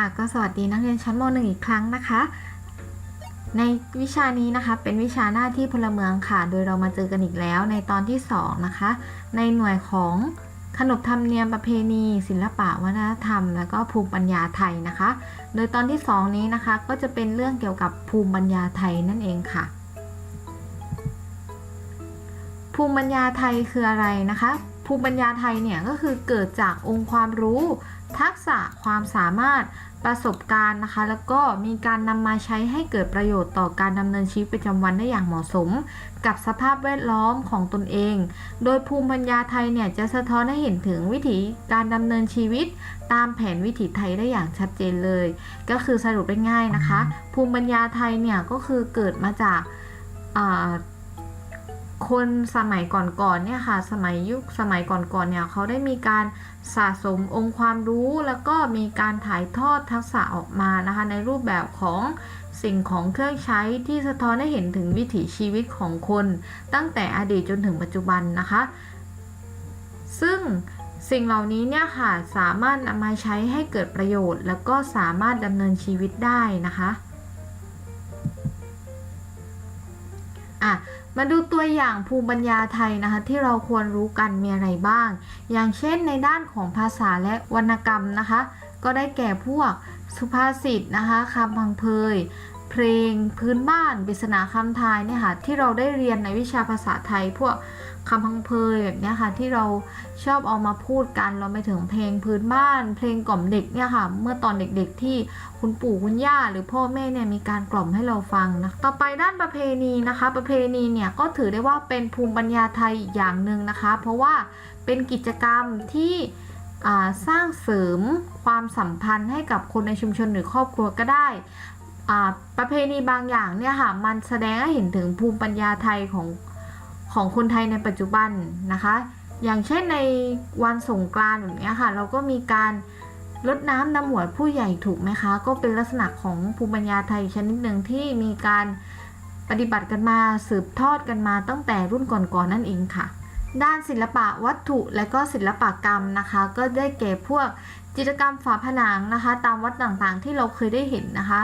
ค่ะก็สวัสดีนักเรียนชั้นม .1 อีกครั้งนะคะ ในวิชานี้นะคะเป็นวิชาหน้าที่พลเมืองค่ะ โดยเรามาเจอกันอีกแล้วในตอนที่ 2 นะคะ ในหน่วยของขนบธรรมเนียมประเพณี ศิลปะวัฒนธรรม และก็ภูมิปัญญาไทยนะคะ โดยตอนที่ 2 นี้นะคะ ก็จะเป็นเรื่องเกี่ยวกับภูมิปัญญาไทยนั่นเองค่ะ ภูมิปัญญาไทยคืออะไรนะคะ ภูมิปัญญาไทยเนี่ยก็คือเกิดจากองค์ความรู้ ทักษะความสามารถประสบการณ์นะคะ แล้วก็มีการนำมาใช้ให้เกิดประโยชน์ต่อการดำเนินชีวิตประจำวันได้อย่างเหมาะสม กับสภาพแวดล้อมของตนเอง โดยภูมิปัญญาไทยเนี่ยจะสะท้อนให้เห็นถึงวิถีการดำเนินชีวิต ตามแผนวิถีไทยได้อย่างชัดเจนเลย ก็คือสรุปได้ง่ายนะคะ ภูมิปัญญาไทยเนี่ยก็คือเกิดมาจากา คนสมัยก่อนๆเนี่ยค่ะ สมัยยุคสมัยก่อนๆเนี่ยเขาได้มีการสะสมองค์ความรู้ แล้วก็มีการถ่ายทอดทักษะออกมานะคะ ในรูปแบบของสิ่งของเครื่องใช้ที่สะท้อนให้เห็นถึงวิถีชีวิตของคน ตั้งแต่อดีตจนถึงปัจจุบันนะคะ ซึ่งสิ่งเหล่านี้เนี่ยค่ะสามารถนำมาใช้ให้เกิดประโยชน์ แล้วก็สามารถดำเนินชีวิตได้นะคะอะ มาดูตัวอย่างภูมิปัญญาไทยนะคะที่เราควรรู้กันมีอะไรบ้าง อย่างเช่นในด้านของภาษาและวรรณกรรมนะคะ ก็ได้แก่พวกสุภาษิตนะคะคำพังเพย เพลงพื้นบ้านปริศนาคำทายเนี่ยค่ะที่เราได้เรียนในวิชาภาษาไทย พวกคำพังเพยแบบเนี้ยค่ะที่เราชอบเอามาพูดกันเราไปถึงเพลงพื้นบ้าน เพลงกล่อมเด็กเนี่ยค่ะ เมื่อตอนเด็กๆที่คุณปู่คุณย่าหรือพ่อแม่เนี่ยมีการกล่อมให้เราฟังนะต่อไปด้านประเพณีนะคะ ประเพณีเนี่ยก็ถือได้ว่าเป็นภูมิปัญญาไทยอีกอย่างหนึ่งนะคะ เพราะว่าเป็นกิจกรรมที่สร้างเสริมความสัมพันธ์ให้กับคนในชุมชนหรือครอบครัวก็ได้ ประเพณีบางอย่างเนี่ยค่ะมันแสดงให้เห็นถึงภูมิปัญญาไทยของของคนไทยในปัจจุบันนะคะ อย่างเช่นในวันสงกรานต์แบบเนี้ยค่ะ เราก็มีการลดน้ำดำหัวผู้ใหญ่ถูกไหมคะ ก็เป็นลักษณะของภูมิปัญญาไทยชนิดหนึ่งที่มีการปฏิบัติกันมาสืบทอดกันมาตั้งแต่รุ่นก่อนๆนั่นเองค่ะ ด้านศิลปะวัตถุและก็ศิลปกรรมนะคะ ก็ได้แก่พวกจิตรกรรมฝาผนังนะคะ ตามวัดต่างๆที่เราเคยได้เห็นนะคะ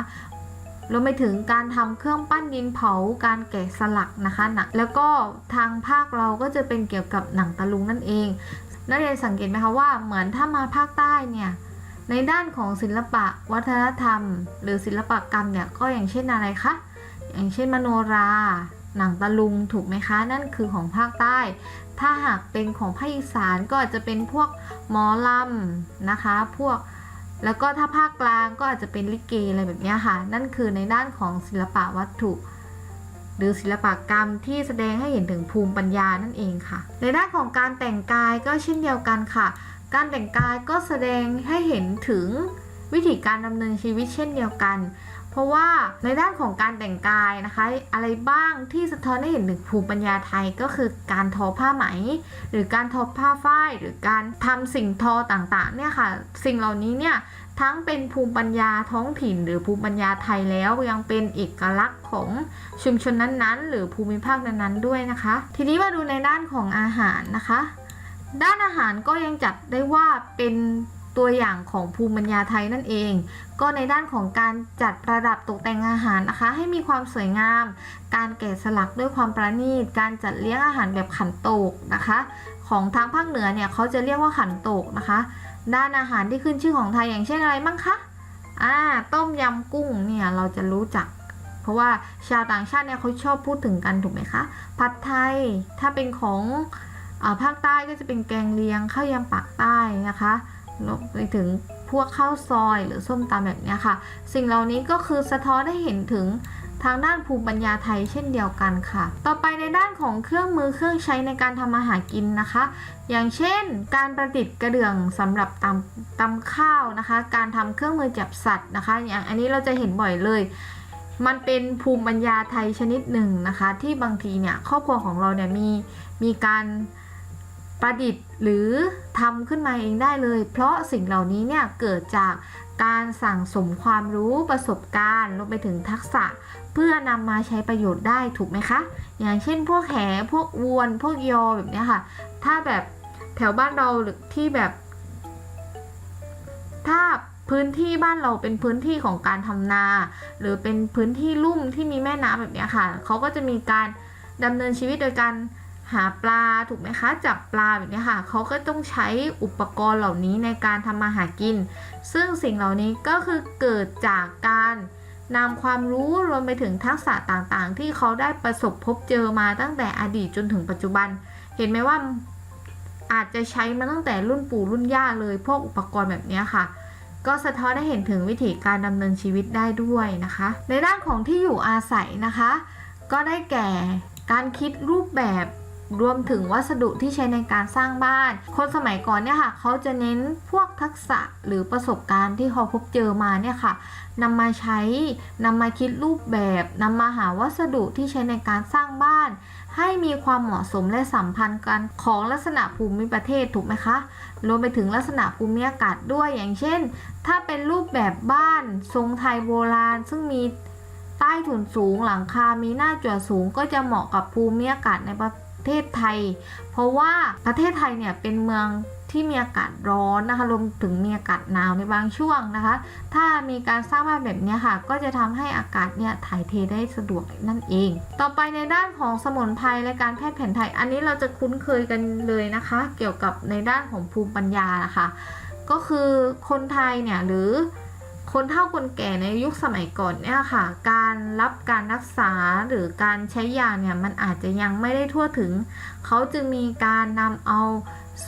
รวมไปถึงการทำเครื่องปั้นดินเผาการแกะสลักนะคะหนักแล้วก็ทางภาคเราก็จะเป็นเกี่ยวกับหนังตะลุงนั่นเอง นักเรียนสังเกตไหมคะว่าเหมือนถ้ามาภาคใต้เนี่ยในด้านของศิลปะวัฒนธรรม หรือศิลปกรรมเนี่ยก็อย่างเช่นอะไรคะอย่างเช่นมโนรา หนังตะลุงถูกไหมคะ นั่นคือของภาคใต้ ถ้าหากเป็นของภาคอีสานก็อาจจะเป็นพวกหมอลำนะคะ พวก แล้วก็ถ้าภาคกลางก็อาจจะเป็นลิเกอะไรแบบนี้ค่ะ นั่นคือในด้านของศิลปะวัตถุ หรือศิลปกรรมที่แสดงให้เห็นถึงภูมิปัญญานั่นเองค่ะ ในด้านของการแต่งกายก็เช่นเดียวกันค่ะ การแต่งกายก็แสดงให้เห็นถึงวิธีการดำเนินชีวิตเช่นเดียวกัน เพราะว่าในด้านของการแต่งกายนะคะ อะไรบ้างที่สะท้อนให้เห็นถึงภูมิปัญญาไทยก็คือการทอผ้าไหม หรือการทอผ้าฝ้าย หรือการทำสิ่งทอต่างๆเนี่ยค่ะ สิ่งเหล่านี้เนี่ยทั้งเป็นภูมิปัญญาท้องถิ่น หรือภูมิปัญญาไทยแล้วยังเป็นเอกลักษณ์ของชุมชนนั้นๆ หรือภูมิภาคนั้นๆด้วยนะคะ ทีนี้มาดูในด้านของอาหารนะคะ ด้านอาหารก็ยังจัดได้ว่าเป็น ตัวอย่างของภูมิปัญญาไทยนั่นเอง ก็ในด้านของการจัดประดับตกแต่งอาหารนะคะ ให้มีความสวยงาม การแกะสลักด้วยความประณีต การจัดเลี้ยงอาหารแบบขันโตกนะคะ ของทางภาคเหนือเนี่ยเขาจะเรียกว่าขันโตกนะคะ ด้านอาหารที่ขึ้นชื่อของไทยอย่างเช่นอะไรบ้างคะอ่าต้มยำกุ้งเนี่ยเราจะรู้จัก เพราะว่าชาวต่างชาติเนี่ยเขาชอบพูดถึงกันถูกไหมคะผัดไทยถ้าเป็นของอภาคใต้ก็จะเป็นแกงเลียงข้าวยำปากใต้นะคะ ไปถึงพวกข้าวซอยหรือส้มตำแบบนี้ค่ะ สิ่งเหล่านี้ก็คือสะท้อนให้เห็นถึงทางด้านภูมิปัญญาไทยเช่นเดียวกันค่ะ ต่อไปในด้านของเครื่องมือเครื่องใช้ในการทำอาหารกินนะคะ อย่างเช่น การประดิษฐ์กระเดื่องสำหรับตำตำข้าวนะคะ การทำเครื่องมือจับสัตว์นะคะ อย่างอันนี้เราจะเห็นบ่อยเลย มันเป็นภูมิปัญญาไทยชนิดหนึ่งนะคะ ที่บางทีเนี่ยครอบครัวของเราเนี่ยมีมีการ ประดิษฐ์หรือทำขึ้นมาเองได้เลย เพราะสิ่งเหล่านี้เนี่ยเกิดจากการสั่งสมความรู้ประสบการณ์รวมไปถึงทักษะ เพื่อนำมาใช้ประโยชน์ได้ถูกไหมคะ อย่างเช่น พวกแหพวกอวน พวกยอแบบนี้ค่ะ ถ้าแบบแถวบ้านเราหรือที่แบบ ถ้าพื้นที่บ้านเราเป็นพื้นที่ของการทำนา หรือเป็นพื้นที่ลุ่มที่มีแม่น้ำแบบนี้ค่ะเขาก็จะมีการดำเนินชีวิตโดยการ หาปลาถูกไหมคะ จับปลาแบบนี้ค่ะเขาก็ต้องใช้อุปกรณ์เหล่านี้ในการทำมาหากิน ซึ่งสิ่งเหล่านี้ก็คือเกิดจากการนำความรู้รวมไปถึงทักษะต่างๆ ที่เขาได้ประสบพบเจอมาตั้งแต่อดีตจนถึงปัจจุบัน เห็นไหมว่าอาจจะใช้มาตั้งแต่รุ่นปู่รุ่นย่าเลย พวกอุปกรณ์แบบนี้ค่ะ ก็สะท้อนให้เห็นถึงวิถีการดำเนินชีวิตได้ด้วยนะคะ ในด้านของที่อยู่อาศัยนะคะ ก็ได้แก่การคิดรูปแบบ รวมถึงวัสดุที่ใช้ในการสร้างบ้าน คนสมัยก่อนเนี่ยค่ะเขาจะเน้นพวกทักษะหรือประสบการณ์ที่เขาพบเจอมาเนี่ยค่ะนำมาใช้นำมาคิดรูปแบบนำมาหาวัสดุที่ใช้ในการสร้างบ้าน ให้มีความเหมาะสมและสัมพันธ์กันของลักษณะภูมิประเทศถูกไหมคะรวมไปถึงลักษณะภูมิอากาศด้วยอย่างเช่น ถ้าเป็นรูปแบบบ้านทรงไทยโบราณ ซึ่งมีใต้ถุนสูงหลังคา มีหน้าจั่วสูงก็จะเหมาะกับภูมิอากาศในประ เทศไทย เพราะว่าประเทศไทยเนี่ยเป็นเมืองที่มีอากาศร้อนนะคะรวมถึงมีอากาศหนาวในบางช่วงนะคะ ถ้ามีการสร้างบ้านแบบนี้ค่ะ ก็จะทำให้อากาศเนี่ยถ่ายเทได้สะดวกนั่นเอง ต่อไปในด้านของสมุนไพรและการแพทย์แผนไทย อันนี้เราจะคุ้นเคยกันเลยนะคะ เกี่ยวกับในด้านของภูมิปัญญานะคะ ก็คือคนไทยเนี่ยหรือ คนเฒ่าคนแก่ในยุคสมัยก่อนเนี่ยค่ะ การรับการรักษาหรือการใช้ยาเนี่ยมันอาจจะยังไม่ได้ทั่วถึง เขาจึงมีการนำเอา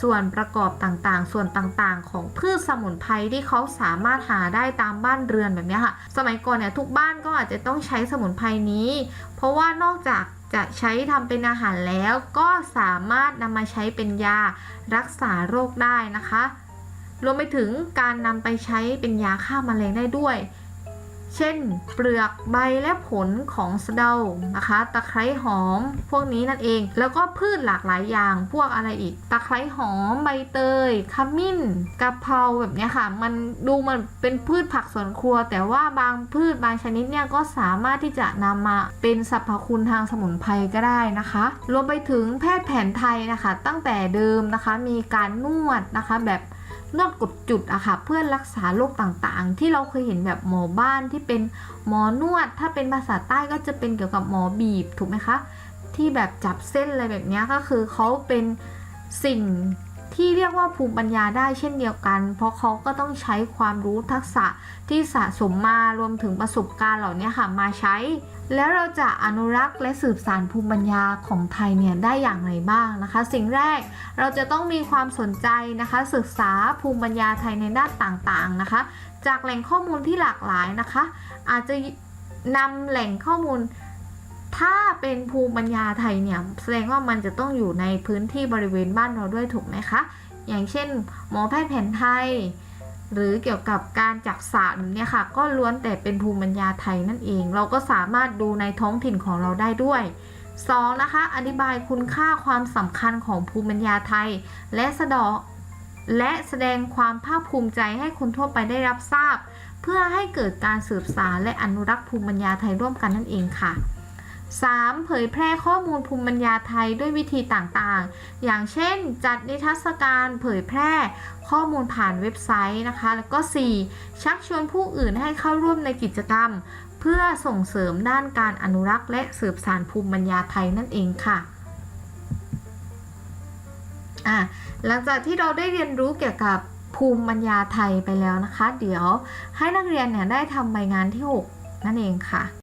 ส่วนประกอบต่างๆ ส่วนต่างๆ ของพืชสมุนไพรที่เขาสามารถหาได้ตามบ้านเรือนแบบนี้ค่ะ สมัยก่อนเนี่ยทุกบ้านก็อาจจะต้องใช้สมุนไพรนี้ เพราะว่านอกจากจะใช้ทำเป็นอาหารแล้วก็สามารถนำมาใช้เป็นยารักษาโรคได้นะคะ รวมไปถึงการนำไปใช้เป็นยาฆ่าแมลงได้ด้วย เช่น เปลือกใบและผลของสะเดานะคะ ตะไคร้หอม พวกนี้นั่นเอง แล้วก็พืชหลากหลายอย่าง พวกอะไรอีก ตะไคร้หอม ใบเตย ขมิ้น กะเพราแบบนี้ค่ะ มันดูมันเป็นพืชผักสวนครัว แต่ว่าบางพืชบางชนิดเนี่ยก็สามารถที่จะนำมาเป็นสรรพคุณทางสมุนไพรก็ได้นะคะ รวมไปถึงแพทย์แผนไทยนะคะ ตั้งแต่เดิมนะคะ มีการนวดนะคะแบบ นวดกดจุดอะค่ะเพื่อรักษาโรคต่างๆ ที่เราเคยเห็นแบบหมอบ้านที่เป็นหมอนวด ถ้าเป็นภาษาใต้ก็จะเป็นเกี่ยวกับหมอบีบถูกไหมคะ ที่แบบจับเส้นอะไรแบบนี้ก็คือเขาเป็นสิ่ง ที่เรียกว่าภูมิปัญญาได้เช่นเดียวกัน เพราะเขาก็ต้องใช้ความรู้ทักษะที่สะสมมารวมถึงประสบการณ์เหล่านี้ค่ะมาใช้ แล้วเราจะอนุรักษ์และสืบสานภูมิปัญญาของไทยเนี่ยได้อย่างไรบ้างนะคะ สิ่งแรกเราจะต้องมีความสนใจนะคะ ศึกษาภูมิปัญญาไทยในด้านต่างๆนะคะ จากแหล่งข้อมูลที่หลากหลายนะคะ อาจจะนำแหล่งข้อมูล ถ้าเป็นภูมิปัญญาไทยเนี่ยแสดงว่ามันจะต้องอยู่ในพื้นที่บริเวณบ้านเราด้วยถูกไหมคะ อย่างเช่น หมอแพทย์แผนไทย หรือเกี่ยวกับการจักษาเนี้ยค่ะ ก็ล้วนแต่เป็นภูมิปัญญาไทยนั่นเอง เราก็สามารถดูในท้องถิ่นของเราได้ด้วย 2. นะคะ อธิบายคุณค่าความสำคัญของภูมิปัญญาไทย และสะดอและแสดงความภาคภูมิใจให้คนทั่วไปได้รับทราบ เพื่อให้เกิดการสืบสารและอนุรักษ์ภูมิปัญญาไทยร่วมกันนั่นเองค่ะ 3. เผยแพร่ข้อมูลภูมิปัญญาไทยด้วยวิธีต่างๆ อย่างเช่น จัดนิทรรศการเผยแพร่ข้อมูลผ่านเว็บไซต์นะคะ แล้วก็ 4. ชักชวนผู้อื่นให้เข้าร่วมในกิจกรรม เพื่อส่งเสริมด้านการอนุรักษ์ และสืบสานภูมิปัญญาไทยนั่นเองค่ะอะ หลังจากที่เราได้เรียนรู้เกี่ยวกับภูมิปัญญาไทยไปแล้วนะคะ เดี๋ยวให้นักเรียนเนี่ยได้ทำใบงานที่ 6 นั่นเองค่ะ